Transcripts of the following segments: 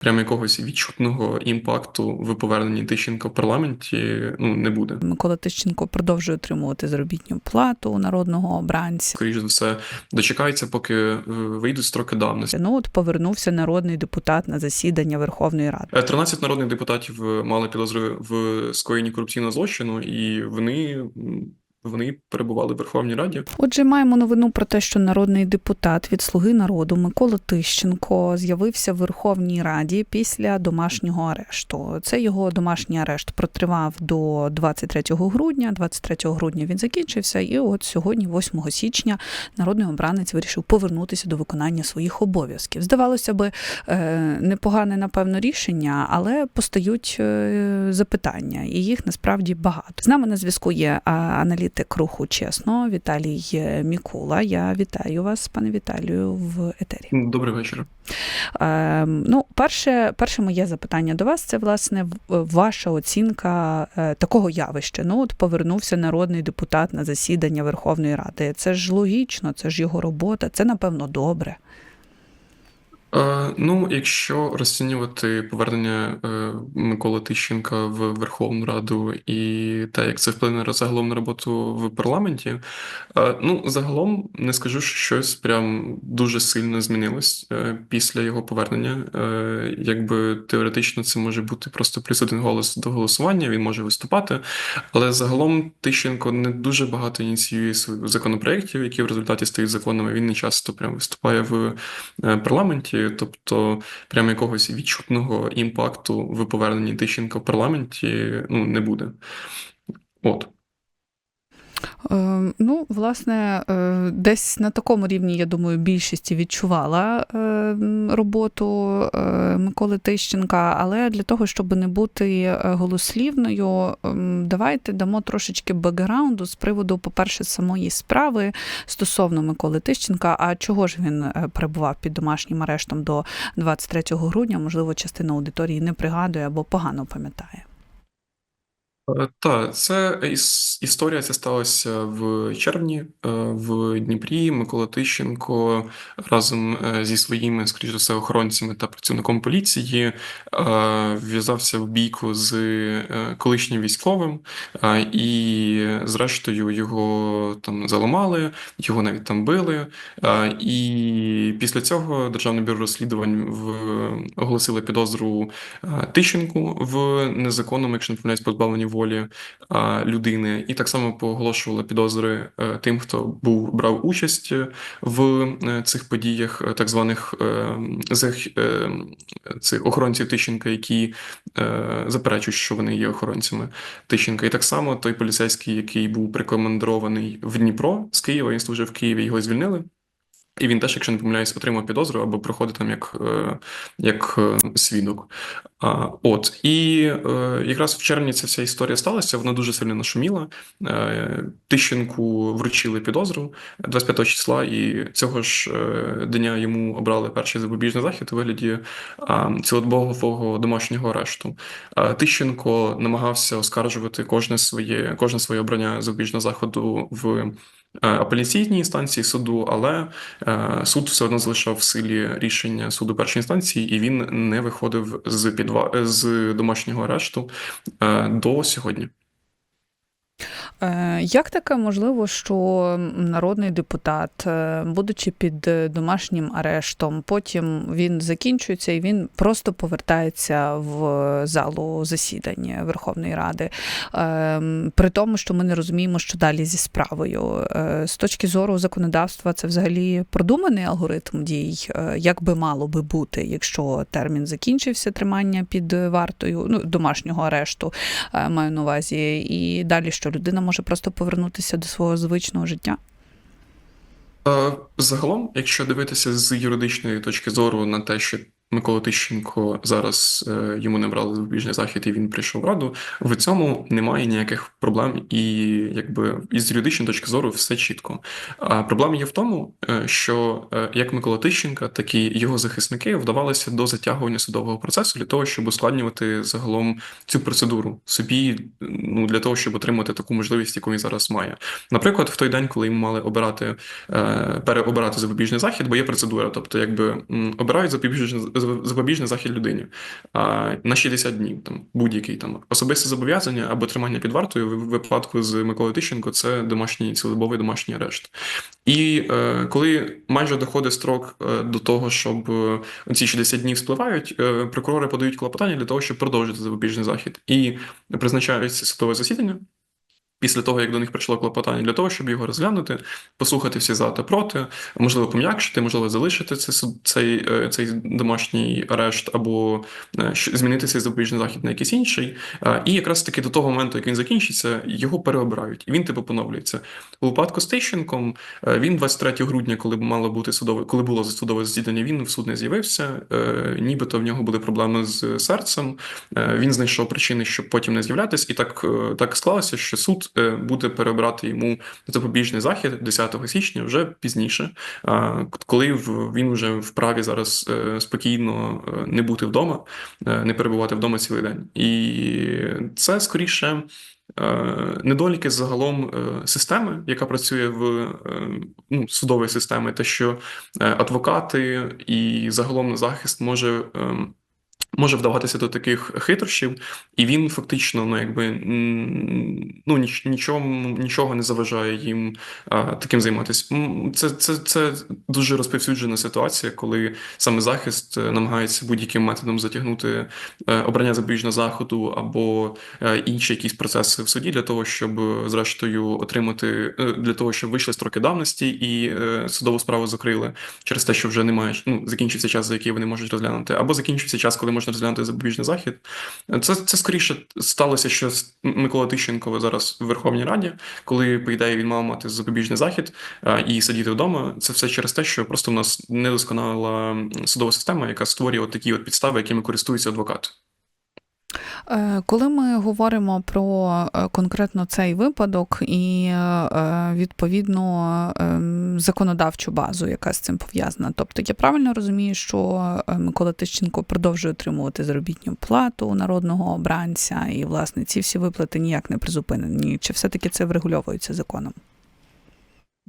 прям якогось відчутного імпакту в поверненні Тищенка в парламенті ну не буде. Микола Тищенко продовжує отримувати заробітну плату у народного обранця. Скоріше за все, дочекається, поки е, вийдуть строки давності. Ну от повернувся народний депутат на засідання Верховної Ради. Е, 13 народних депутатів е, мали підозри в скоєнні корупційного злочину, і вони, вони перебували в Верховній Раді. Отже, маємо новину про те, що народний депутат від Слуги народу Микола Тищенко з'явився в Верховній Раді після домашнього арешту. Це його домашній арешт протривав до 23 грудня. 23 грудня він закінчився, і от сьогодні, 8 січня, народний обранець вирішив повернутися до виконання своїх обов'язків. Здавалося би, е, непогане, напевно, рішення, але постають е, запитання, і їх насправді багато. З нами на зв'язку є а, аналітик руху чесно Віталій Мікула. Я вітаю вас, пане Віталію, в етері. Добрий вечір. Е, ну, перше, перше моє запитання до вас це власне ваша оцінка е, такого явища. Ну, от повернувся народний депутат на засідання Верховної Ради. Це ж логічно, це ж його робота, це напевно добре. Е, ну, якщо розцінювати повернення е, Миколи Тищенка в Верховну Раду і те, як це вплине загалом на роботу в парламенті, е, ну, загалом не скажу, що щось прям дуже сильно змінилось після його повернення. Якби теоретично це може бути просто плюс один голос до голосування, він може виступати, але загалом Тищенко не дуже багато ініціює своїх законопроєктів, які в результаті стають законами. Він не часто прям виступає в парламенті, тобто прямо якогось відчутного імпакту в поверненні Тищенка в парламенті ну не буде. От. Е, Ну, власне, е, десь на такому рівні, я думаю, більшість відчувала е, роботу Миколи Тищенка. Але для того, щоб не бути голослівною, ем, давайте дамо трошечки бекграунду з приводу, по-перше, самої справи стосовно Миколи Тищенка. А чого ж він перебував під домашнім арештом до 23 грудня? Можливо, частина аудиторії не пригадує або погано пам'ятає. Е, Та, це іс- історія ця сталася в червні е, в Дніпрі. Микола Тищенко разом е, зі своїми, скоріш за все, охоронцями та працівником поліції вв'язався в бійку з колишнім військовим, і зрештою його там заламали, його навіть там били. І після цього Державне бюро розслідувань в- оголосило підозру Тищенку в незаконному, якщо не помиляюсь, позбавленні волі е, людини, і так само пооголошували підозри е, тим, хто був брав участь в е, цих подіях, е, так званих е, е, цих охоронців Тищенка, які е, заперечують, що вони є охоронцями Тищенка. І так само той поліцейський, який був прикомандований в Дніпро з Києва, він служив в Києві, його звільнили. І він теж, якщо не помиляюсь, отримав підозру або проходить там як, е, як е, свідок. От і е, якраз в червні ця вся історія сталася. Вона дуже сильно нашуміла. Тищенку вручили підозру 25 числа, і цього ж дня йому обрали перший запобіжний захід у вигляді цілодобового домашнього арешту. Тищенко намагався оскаржувати кожне своє кожне своє обрання запобіжного заходу в апеляційній інстанції суду, але е, суд все одно залишав в силі рішення суду першої інстанції, і він не виходив з підва... з домашнього арешту е, до сьогодні. Е, Як таке можливо, що народний депутат, е, будучи під е, домашнім арештом, потім він закінчується і він просто повертається в залу засідання Верховної Ради, при тому, що ми не розуміємо, що далі зі справою. З точки зору законодавства, це взагалі продуманий алгоритм дій, як би мало би бути, якщо термін закінчився тримання під вартою ну, домашнього арешту, маю на увазі, і далі що людина може просто повернутися до свого звичного життя. Е, Загалом, якщо дивитися з юридичної точки зору на те, що Микола Тищенко зараз е, йому не брали запобіжний захід, і він прийшов в раду, в цьому немає ніяких проблем, і якби із юридичної точки зору все чітко. А проблема є в тому, е, що е, як Микола Тищенка, так і його захисники вдавалися до затягування судового процесу для того, щоб ускладнювати загалом цю процедуру собі, ну для того, щоб отримати таку можливість, яку він зараз має. Наприклад, в той день, коли йому мали обирати переобирати запобіжний захід, бо є процедура. Тобто, якби обирають запобіжний зап- запобіжний захід людині а, на 60 днів, там будь-який там особисте зобов'язання або тримання під вартою в випадку з Миколою Тищенко це домашній цілодобовий домашній арешт. І е, коли майже доходить строк е, до того, щоб е, ці 60 днів спливають, е, прокурори подають клопотання для того, щоб продовжити запобіжний захід, і призначається судове засідання. Після того, як до них прийшло клопотання для того, щоб його розглянути, послухати всі за та проти, можливо, пом'якшити, можливо, залишити цей, цей, цей домашній арешт, або е, змінити цей запобіжний захід на якийсь інший. Е, І якраз таки до того моменту, як він закінчиться, його переобирають, і він типу поновлюється. У випадку з Тищенком е, він 23 грудня, коли мало бути судове, коли було судове засідання, він в суд не з'явився. Нібито в нього були проблеми з серцем. Він знайшов причини, щоб потім не з'являтись, і так, так склалося, що суд буде перебрати йому запобіжний захід 10 січня вже пізніше, е, коли він вже вправі зараз е, спокійно е, не бути вдома, е, не перебувати вдома цілий день. І це скоріше. е, Недоліки загалом е, системи, яка працює в е, ну, судової системи, те, що е, адвокати і загалом захист може ем, може вдаватися до таких хитрощів, і він фактично, ну якби ну ніч, нічого, нічого не заважає їм а, таким займатися. Це, це, це дуже розповсюджена ситуація, коли саме захист е, намагається будь-яким методом затягнути е, обрання запобіжного заходу або е, інші якісь процеси в суді для того, щоб зрештою отримати для того, щоб вийшли строки давності і судову справу закрили через те, що вже немає ну, закінчився час, за який вони можуть розглянути, або закінчився час, коли можна розглянути запобіжний захід. Це, це скоріше сталося, що Микола Тищенко зараз в Верховній Раді, коли, по ідеї, він мав мати запобіжний захід і сидіти вдома. Це все через те, що просто в нас недосконала досконала судова система, яка створює от такі от підстави, якими користуються адвокати. Е, Коли ми говоримо про е, конкретно цей випадок і е, відповідно законодавчу базу, яка з цим пов'язана, тобто я правильно розумію, що Микола Тищенко продовжує отримувати заробітну плату народного обранця, і власне ці всі виплати ніяк не призупинені. Чи все-таки це врегульовується законом?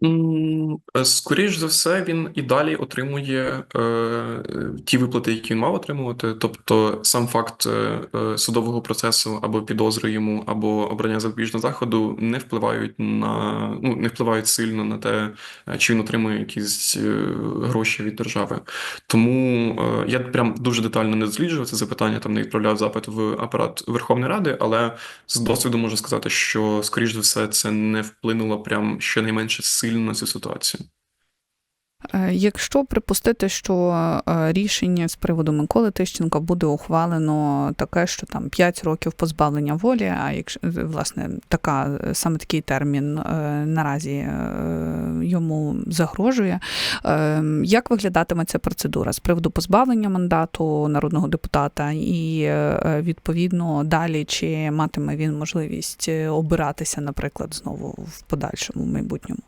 Е, Скоріш за все, він і далі отримує е, ті виплати, які він мав отримувати. Тобто, сам факт е, е, судового процесу або підозри йому, або обрання запобіжного заходу не впливають на ну не впливають сильно на те, чи він отримує якісь гроші від держави. Тому е, я прям дуже детально не досліджував це запитання, там не відправляв запит в апарат Верховної Ради, але з досвіду можу сказати, що скоріш за все це не вплинуло прям щонайменше сильно на цю ситуацію. Е, Якщо припустити, що е, рішення з приводу Миколи Тищенка буде ухвалено таке, що там 5 років позбавлення волі, а якщо е, власне така саме такий термін наразі йому загрожує, як виглядатиме ця процедура з приводу позбавлення мандату народного депутата, і відповідно далі чи матиме він можливість обиратися, наприклад, знову в подальшому майбутньому?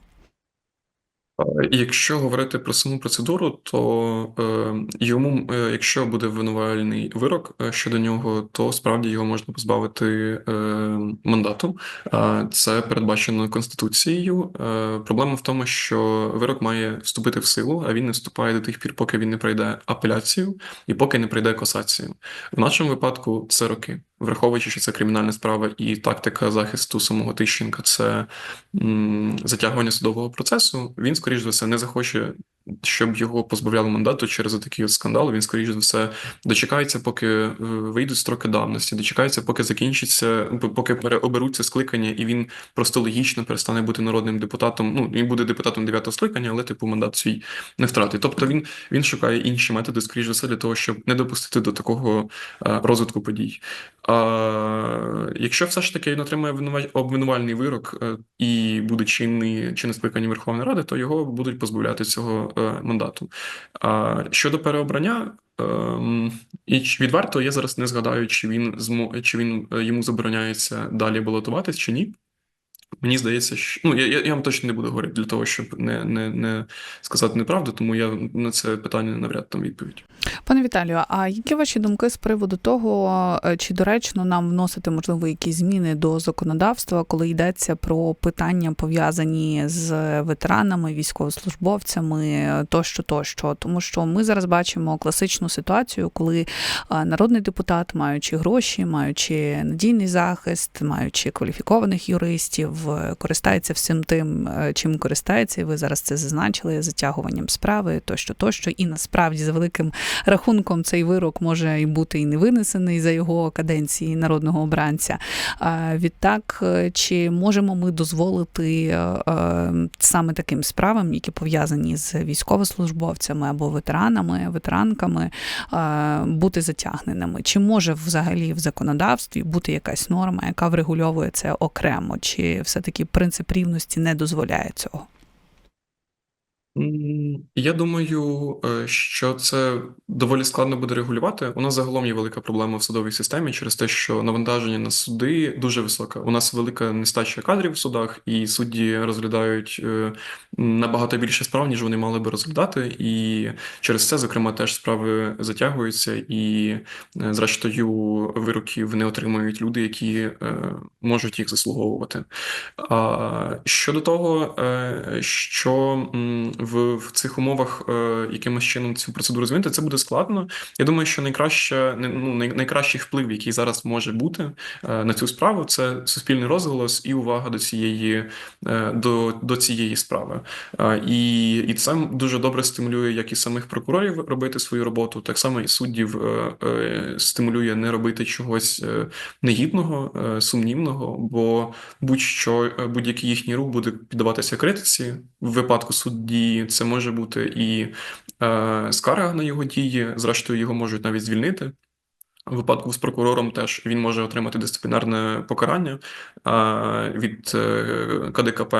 Е, Якщо говорити про саму процедуру, то е, йому, е, якщо буде винувальний вирок щодо нього, то справді його можна позбавити мандату. Це передбачено Конституцією. Проблема в тому, що вирок має вступити в силу, а він не вступає до тих пір, поки він не пройде апеляцію і поки не пройде касацію. В нашому випадку це роки. Враховуючи, що це кримінальна справа і тактика захисту самого Тищенка, це затягування судового процесу. Він, скоріш за все, не захоче, щоб його позбавляли мандату через такий от скандал. Він, скоріш за все, дочекається, поки е, вийдуть строки давності, дочекається, поки закінчиться, поки переоберуться скликання, і він просто логічно перестане бути народним депутатом. Ну, він буде депутатом дев'ятого скликання, але типу мандат свій не втратить. Тобто він, він шукає інші методи, скоріш за все, для того, щоб не допустити до такого е, розвитку подій. А, якщо все ж таки він отримає обвинува- обвинувальний вирок е, і буде чинний чинне скликання Верховної Ради, то його будуть позбавляти цього мандату. Щодо переобрання, ем, і відверто я зараз не згадаю, чи він змо, чи він е, йому забороняється далі балотуватись чи ні. Мені здається, що ну я, я, я вам точно не буду говорити для того, щоб не, не, не сказати неправду, тому я на це питання навряд там відповідь. Пане Віталію, а які ваші думки з приводу того, е, чи доречно нам вносити можливо якісь зміни до законодавства, коли йдеться про питання пов'язані з ветеранами, військовослужбовцями тощо, тощо, тому що ми зараз бачимо класичну ситуацію, коли е, народний депутат, маючи гроші, маючи надійний захист, маючи кваліфікованих юристів, користається всім тим, е, чим користається, і ви зараз це зазначили затягуванням справи, тощо, тощо, і насправді за великим рахунком цей вирок може і бути і не винесений за його каденції народного обранця. Відтак, е, чи можемо ми дозволити е, саме таким справам, які пов'язані з військовослужбовцями або ветеранами, ветеранками, бути затягненими? Чи може взагалі в законодавстві бути якась норма, яка врегульовує це окремо? Чи все-таки принцип рівності не дозволяє цього? Я думаю, е, що це доволі складно буде регулювати. У нас загалом є велика проблема в судовій системі через те, що навантаження на суди дуже високе. У нас велика нестача кадрів в судах, і судді розглядають е, набагато більше справ, ніж вони мали би розглядати. І через це, зокрема, теж справи затягуються, і, е, зрештою, вироків не отримують люди, які можуть їх заслуговувати. Щодо того, що в, в цих умовах е, якимось чином цю процедуру змінити, це буде складно. Я думаю, що найкраще, ну, най- найкращий вплив, який зараз може бути е, на цю справу, це суспільний розголос і увага до цієї, е, до, до цієї справи. Е, І, і це дуже добре стимулює як і самих прокурорів робити свою роботу, так само і суддів е, е, стимулює не робити чогось е, негідного, е, сумнівного, бо будь-що е, будь-який їхній рух буде піддаватися критиці. В випадку судді це може бути і е, скарга на його дії. Зрештою, його можуть навіть звільнити. У випадку з прокурором теж він може отримати дисциплінарне покарання а, від е, КДКП.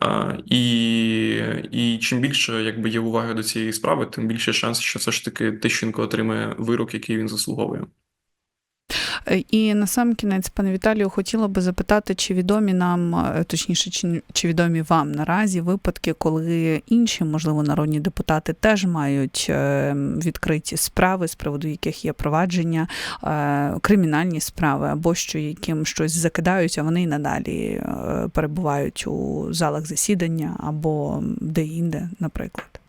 А, і, і чим більше якби, є уваги до цієї справи, тим більше шанс, що все ж таки Тищенко отримає вирок, який він заслуговує. І на сам кінець, пане Віталію, хотіла би запитати, чи відомі нам, е, точніше, чи, чи відомі вам наразі випадки, коли інші, можливо, народні депутати теж мають е, відкриті справи, з приводу яких є провадження, е, кримінальні справи, або що яким щось закидають, а вони й надалі перебувають у залах засідання або де-інде, наприклад.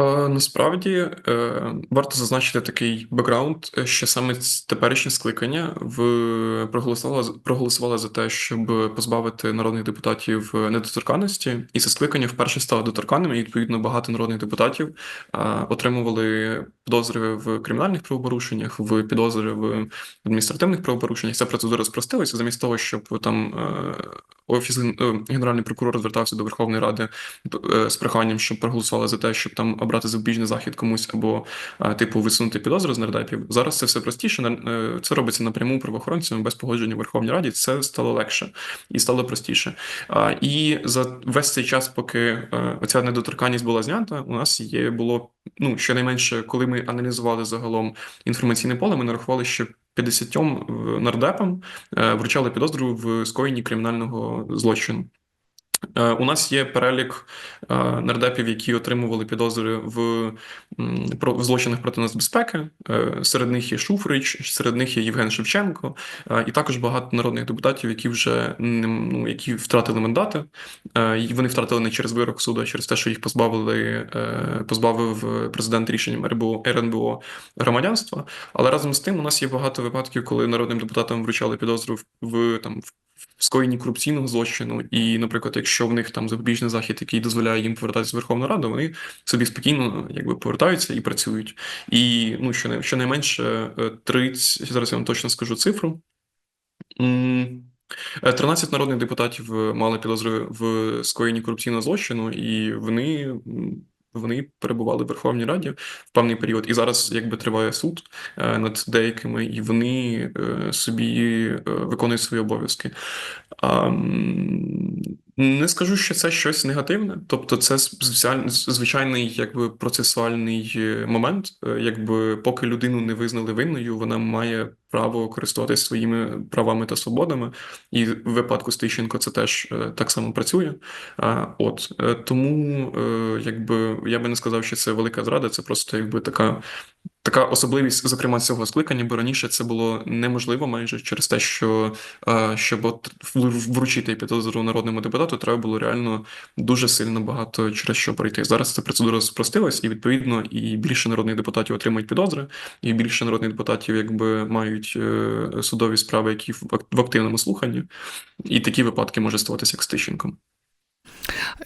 Е, Насправді е, варто зазначити такий бекграунд, е, що саме теперішнє скликання в проголосувало проголосувало за те, щоб позбавити народних депутатів недоторканності, і це скликання вперше стало доторканним. І відповідно багато народних депутатів отримували підозри в кримінальних правопорушеннях, в підозри в адміністративних правопорушеннях. Ця процедура спростилася замість того, щоб там офіс е, генеральний прокурор звертався до Верховної Ради е, з проханням, щоб проголосували за те, щоб там обрати запобіжний захід комусь або е, типу висунути підозру з нардепів. Зараз це все простіше. Це робиться напряму правоохоронцями без погодження в Верховній Раді. Це стало легше і стало простіше. І за весь цей час, поки оця недоторканність була знята, у нас є було ну щонайменше, коли ми аналізували загалом інформаційне поле, ми нарахували, що 50 нардепам е, вручали підозру в скоєнні кримінального злочину. Е, У нас є перелік е, нардепів, які отримували підозри в, в злочинах проти нацбезпеки. Е, Серед них є Шуфрич, серед них є Євген Шевченко, і також багато народних депутатів, які вже ну, які втратили мандати. Вони втратили не через вирок суду, а через те, що їх позбавили, позбавив президент рішенням РБО, РНБО громадянства. Але разом з тим, у нас є багато випадків, коли народним депутатам вручали підозру в, там в скоєнні корупційного злочину, і, наприклад, якщо в них там запобіжний захід, який дозволяє їм повертатися в Верховну Раду, вони собі спокійно якби повертаються і працюють. І ну щонай- щонайменше е, 30, зараз я вам точно скажу цифру. М, е, 13 народних депутатів е, мали підозри в скоєнні корупційного злочину, і вони, вони перебували в Верховній Раді в певний період. І зараз якби триває суд е, над деякими, і вони е, собі е, виконують свої обов'язки. Не скажу, що це щось негативне, тобто це звичайний якби процесуальний е, момент. Е, Якби поки людину не визнали винною, вона має право користуватися своїми правами та свободами. І в випадку з Тищенко це теж е, так само працює. От тому, якби я би не сказав, що це велика зрада, це просто якби така. Така особливість, зокрема, цього скликання, бо раніше це було неможливо майже через те, що е, щоб от вручити підозру народному депутату, треба було реально дуже сильно багато через що пройти. Зараз ця процедура спростилась, і відповідно і більше народних депутатів отримують підозри, і більше народних депутатів якби мають е, судові справи, які в активному слуханні, і такі випадки може ставатися як з Тищенком.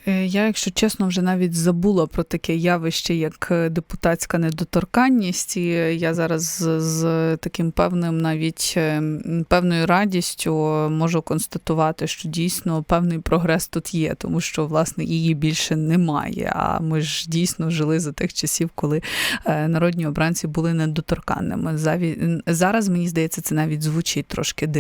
Е, Я, якщо чесно, вже навіть забула про таке явище, як е, депутатська недоторканність. І я зараз з, таким певним, навіть е, певною радістю можу констатувати, що дійсно певний прогрес тут є, тому що власне її більше немає. А ми ж дійсно жили за тих часів, коли е, народні обранці були недоторканними. Зараз мені здається, це навіть звучить трошки дивно.